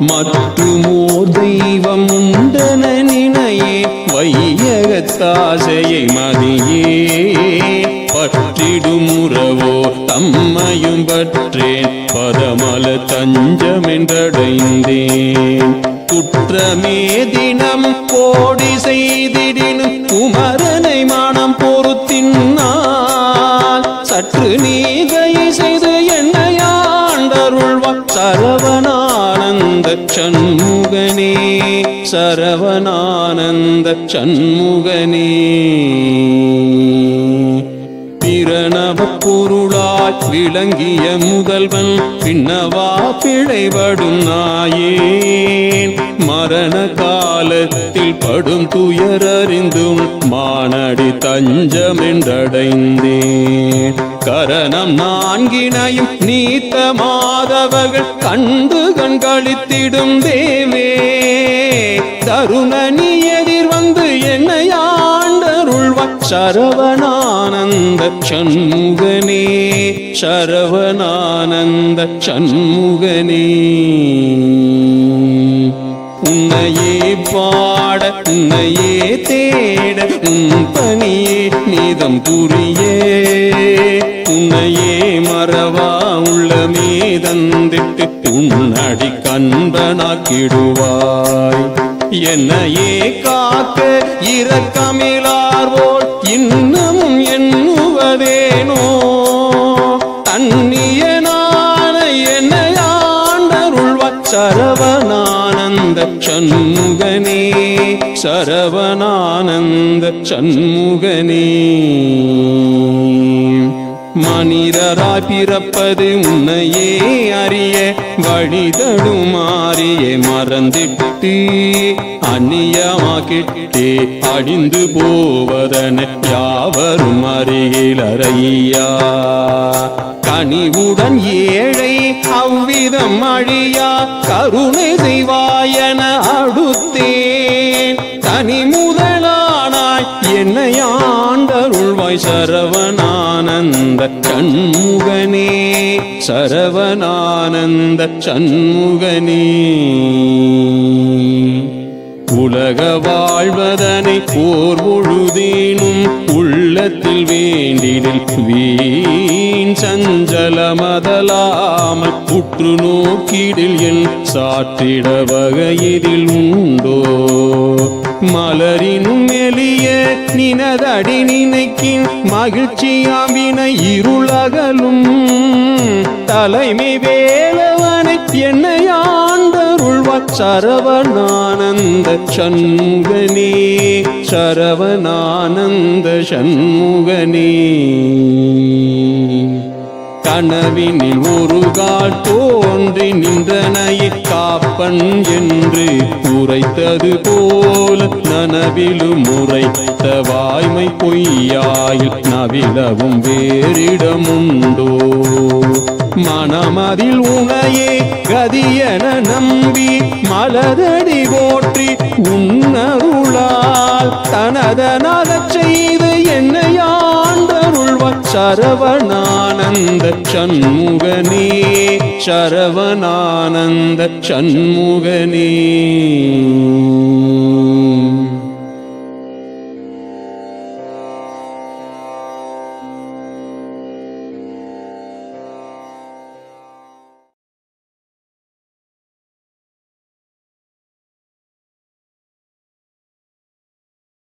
மற்றுமோ தெய்வம் உண்டன நினையே வையகத்தாசையை மதியே. பற்றிடும் உறவோ தம்மையும் பற்றேன் பதமல தஞ்சமென்றடைந்தேன். குற்றமே தினம் கோடி செய்திடினும் குமரனை மானம் பொறுத்தின்னால் சற்று நீகையை செய்து என்னையாண்டருள்வார் சரவ சண்முகனே சரவணானந்த சண்முகனே. பிரணவ பொருளாய் விளங்கிய முதல்வன் பின்னவா பிழைபடும் நாயேன். மரண காலத்தில் படும் துயரறிந்தும் மானடி தஞ்சமென்றடைந்தேன். கரணம் நான்கினையும் நீத்த மாதவர்கள் கண்டு கண்களித்திடும் தேவே. தருணனி எதிர் வந்து என்னை என்னையாண்டருள்வாய் சரவணானந்த சண்முகனே சரவணானந்த சண்முகனே. நீதம் புரியே உன்னையே மறவா உள்ளமே தந்திட்டு உன்னடி கண்பனாக்கிடுவாய். என்னையே காக்க இரக்கமிலார்வோர் இன்னமும் எண்ணுவதேனோ தன்னியனான என்னையாண்டருள்வார் சரவணானந்த சண்முகனே. சரவணானந்த சண்முகனே. மனிதராய் பிறப்பது உன்னையே அறிய வழிதடுமாறிய. மறந்திட்டு அந்நியமாக்கிட்டே அழிந்து போவதன யாவரும் அருகில் அறையா. கனிவுடன் ஏழை அவ்விதம் அழியா கருணை செய்வாயன அடுத்தே சரவணானந்த சண்முகனே சரவணானந்த சண்முகனே. உலக வாழ்வதனை போர் பொழுதேனும் உள்ளத்தில் வேண்டிடில் வீண் சஞ்சலமதலாமல் புற்று நோக்கிடில் என் சாற்றிட வகையிதில் உண்டோ? மலரினும் எளிய நினதடி நினைக்கின் மகிழ்ச்சியாம்பினை இருளகலும். தலைமை வேலவனை என்னை ஆண்டருள்வார். சரவணானந்த சண்முகனே சரவணானந்த சண்முகனே. கனவினில் ஒரு கால் தோன்றி நின்றனையை காப்பன் என்று உரைத்தது போல நனவிலும் உரைத்த வாய்மை பொய்யாயில் நவிலவும் வேறிடமுண்டோ. மனமதில் உனையே கதியன நம்பி மலரடி போற்றி உன்னருளால் தனதனகச் செய்து என்னை என்னையாண்டருள்வார் சரவணானந்த சண்முகனே சரவணானந்த சண்முகனே.